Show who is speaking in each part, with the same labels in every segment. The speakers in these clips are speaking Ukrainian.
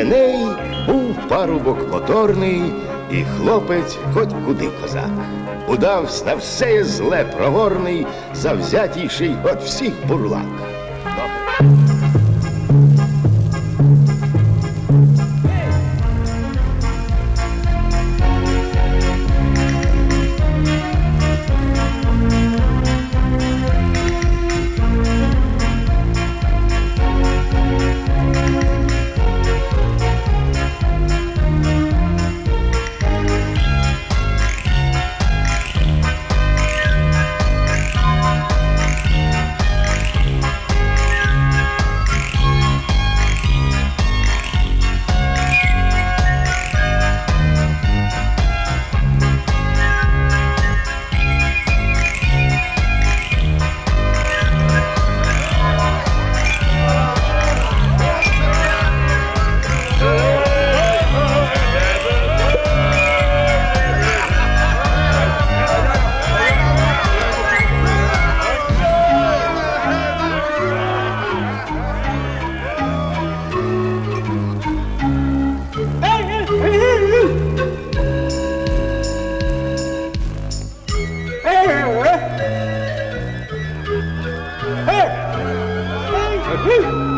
Speaker 1: Еней був парубок моторний, і хлопець хоть куди козак. Удавсь на все зле проворний, завзятійший от всіх бурлак. Hey! Hey!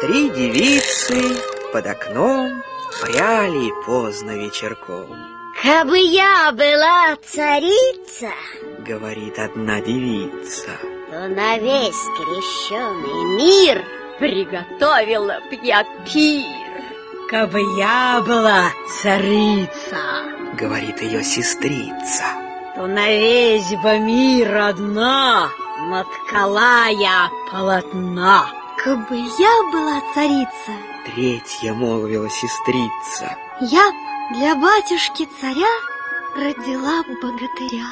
Speaker 2: Три девицы под окном пряли поздно вечерком.
Speaker 3: Кабы я была царица,
Speaker 2: Говорит одна девица.
Speaker 3: то на весь крещеный мир приготовила б я пир.
Speaker 4: Кабы я была царица,
Speaker 2: Говорит ее сестрица.
Speaker 4: то на весь бы мир одна наткала я полотна.
Speaker 3: Кабы я была царица,
Speaker 2: Третья молвила сестрица.
Speaker 3: я б для батюшки царя родила б богатыря.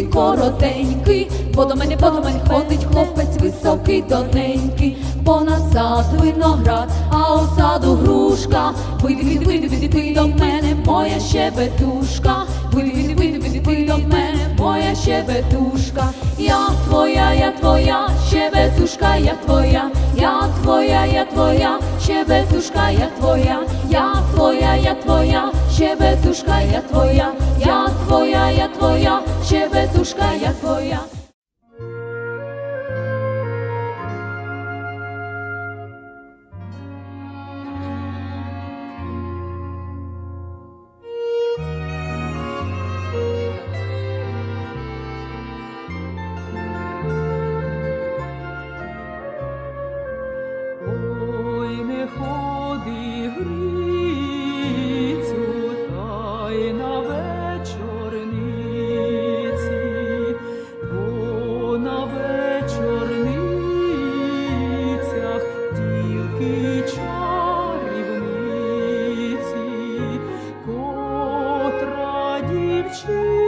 Speaker 5: Куций коротенький, бо до мене, бо до мене ходить хлопець високий, тоненький, понад сад виноград, а у саду грушка, вийди, вийди, вийди, вийди, ти до мене, моя щебетушка, вийди, вийди, вийди, вийди, вийди до мене, моя щебетушка, я твоя, я твоя, щебетушка, я твоя, я твоя, я твоя, щебетушка, я твоя, я твоя, я твоя, щебетушка, я твоя, я твоя, я твоя, щебетушка, я твоя.
Speaker 6: 情